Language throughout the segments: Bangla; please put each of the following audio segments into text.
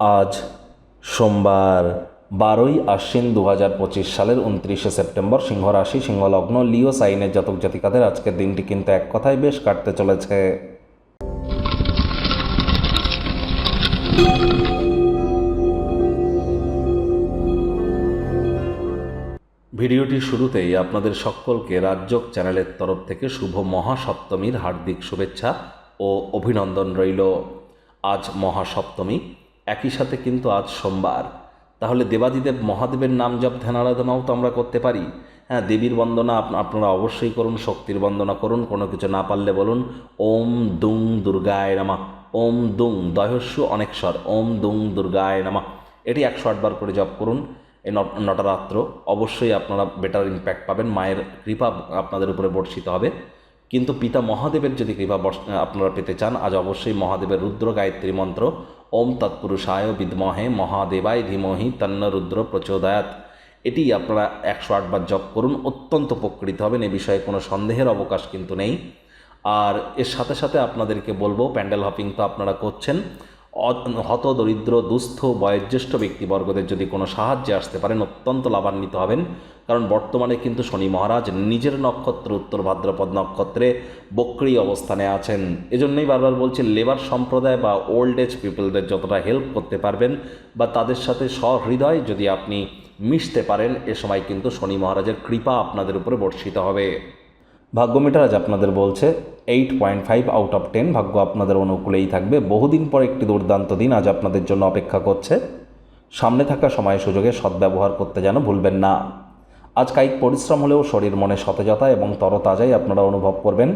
আজ সোমবার বারোই আশ্বিন দু হাজার পঁচিশ সালের উনত্রিশে সেপ্টেম্বর সিংহ রাশি সিংহলগ্ন, লিও, সাইনের জাতক জাতিকাদের আজকের দিনটি কিন্তু এক কথায় বেশ কাটতে চলেছে। ভিডিওটি শুরুতেই আপনাদের সকলকে রাজ্যক চ্যানেলের তরফ থেকে শুভ মহাসপ্তমীর হার্দিক শুভেচ্ছা ও অভিনন্দন রইল। আজ মহাসপ্তমী একই সাথে কিন্তু আজ সোমবার। তাহলে দেবাদিদেব মহাদেবের নাম জপ ধ্যান আরাধনাও তো আমরা করতে পারি। হ্যাঁ দেবীর বন্দনা আপ- আপনারা অবশ্যই করুন, শক্তির বন্দনা করুন, কোনো কিছু না পারলে বলুন, ওম দুং দুর্গায় নামা, ওম দুং দয়স্যু অনেকস্বর, ওম দুং দুর্গায় নামা। এটি একশো আটবার করে জপ করুন, এই নটারাত্র। অবশ্যই আপনারা বেটার ইম্প্যাক্ট পাবেন, মায়ের কৃপা আপনাদের উপরে বর্ষিত হবে। কিন্তু পিতা মহাদেবের যদি কৃপা আপনারা পেতে চান, আজ অবশ্যই মহাদেবের রুদ্র গায়ত্রী মন্ত্র ওম তৎপুরুষায় বিদ্মহে মহাদেবায় ধীমহি তন্ন রুদ্র প্রচোদয়াত এটি আপনারা একশো আটবার জপ করুন, অত্যন্ত উপকৃত হবেন, এ বিষয়ে কোনো সন্দেহের অবকাশ কিন্তু নেই। আর এর সাথে সাথে আপনাদেরকে বলব, প্যান্ডেল হপিং তো আপনারা করছেন হত দরিদ্র, দুস্থ, বয়োজ্যেষ্ঠ ব্যক্তিবর্গদের যদি কোনো সাহায্যে আসতে পারেন, অত্যন্ত লাভান্বিত হবেন। কারণ বর্তমানে কিন্তু শনি মহারাজ নিজের নক্ষত্র, উত্তর ভাদ্রপদ নক্ষত্রে বক্রি অবস্থানে আছেন। এজন্যই বারবার বলছি, লেবার সম্প্রদায় বা ওল্ড এজ পিপলদের যতটা হেল্প করতে পারবেন বা তাদের সাথে সহৃদয় যদি আপনি মিশতে পারেন, এ সময় কিন্তু শনি মহারাজের কৃপা আপনাদের উপরে বর্ষিত হবে। ভাগ্যমিটার আজ আপনাদের বলছে eight point five out of ten ভাগ্য আপনাদের অনুকূলেই থাকবে। বহুদিন পর একটি দুর্দান্ত দিন আজ আপনাদের জন্য অপেক্ষা করছে। সামনে থাকা সময় সুযোগে সদ্ব্যবহার করতে যেন ভুলবেন না। আজ কায়িক পরিশ্রম হলেও শরীর মনে সতেজতা এবং তরতাজাই আপনারা অনুভব করবেন।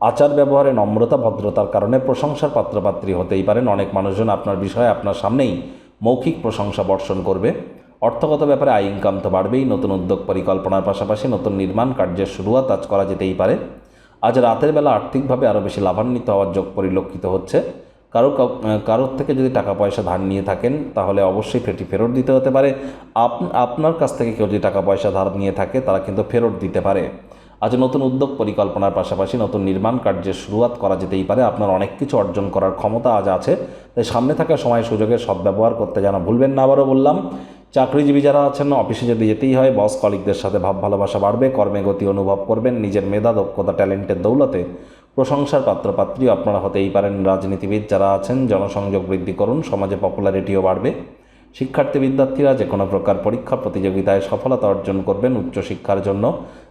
আচার ব্যবহারে নম্রতা, ভদ্রতার কারণে প্রশংসার পাত্রপাত্রী হতেই পারেন। অনেক মানুষজন আপনার বিষয়ে আপনার সামনেই মৌখিক প্রশংসা বর্ষণ করবে। অর্থগত ব্যাপারে আয় ইনকাম তো বাড়বেই, নতুন উদ্যোগ পরিকল্পনার পাশাপাশি নতুন নির্মাণ কার্যের শুরুয়াত আজ করা যেতেই পারে। আজ রাতের বেলা আর্থিকভাবে আরও বেশি লাভান্বিত হওয়ার যোগ পরিলক্ষিত হচ্ছে। কারও কারোর থেকে যদি টাকা পয়সা ধার নিয়ে থাকেন, তাহলে অবশ্যই ফেটি ফেরত দিতে হতে পারে। আপ- আপনার কাছ থেকে কেউ যদি টাকা পয়সা ধার নিয়ে থাকে, তারা কিন্তু ফেরত দিতে পারে। আজ নতুন উদ্যোগ পরিকল্পনার পাশাপাশি নতুন নির্মাণ কার্যের শুরুয়াত করা যেতেই পারে। আপনার অনেক কিছু অর্জন করার ক্ষমতা আজ আছে। তাই সামনে থাকা সময় সুযোগের সদ্ব্যবহার করতে যেন ভুলবেন না আবারও বললাম। চাকরিজীবী যারা আছেন অফিসে যদি যেতেই হয় বস কলিকদের সাথে ভাব ভালোবাসা বাড়বে, কর্মে গতি অনুভব করবেন, নিজের মেধা, দক্ষতা, ট্যালেন্টের দৌলতে প্রশংসার পাত্রপাত্রী আপনারা হতেই পারেন। রাজনীতিবিদ যারা আছেন, জনসংযোগ বৃদ্ধি করুন, সমাজে পপুলারিটিও বাড়বে। শিক্ষার্থী বিদ্যার্থীরা যে কোনো প্রকার পরীক্ষা, প্রতিযোগিতায় সফলতা অর্জন করবেন উচ্চশিক্ষার জন্য।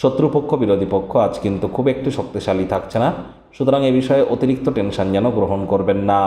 শত্রুপক্ষ, বিরোধী পক্ষ আজ কিন্তু খুব একটু শক্তিশালী থাকছে না। সুতরাং এ বিষয়ে অতিরিক্ত টেনশন যেন গ্রহণ করবেন না।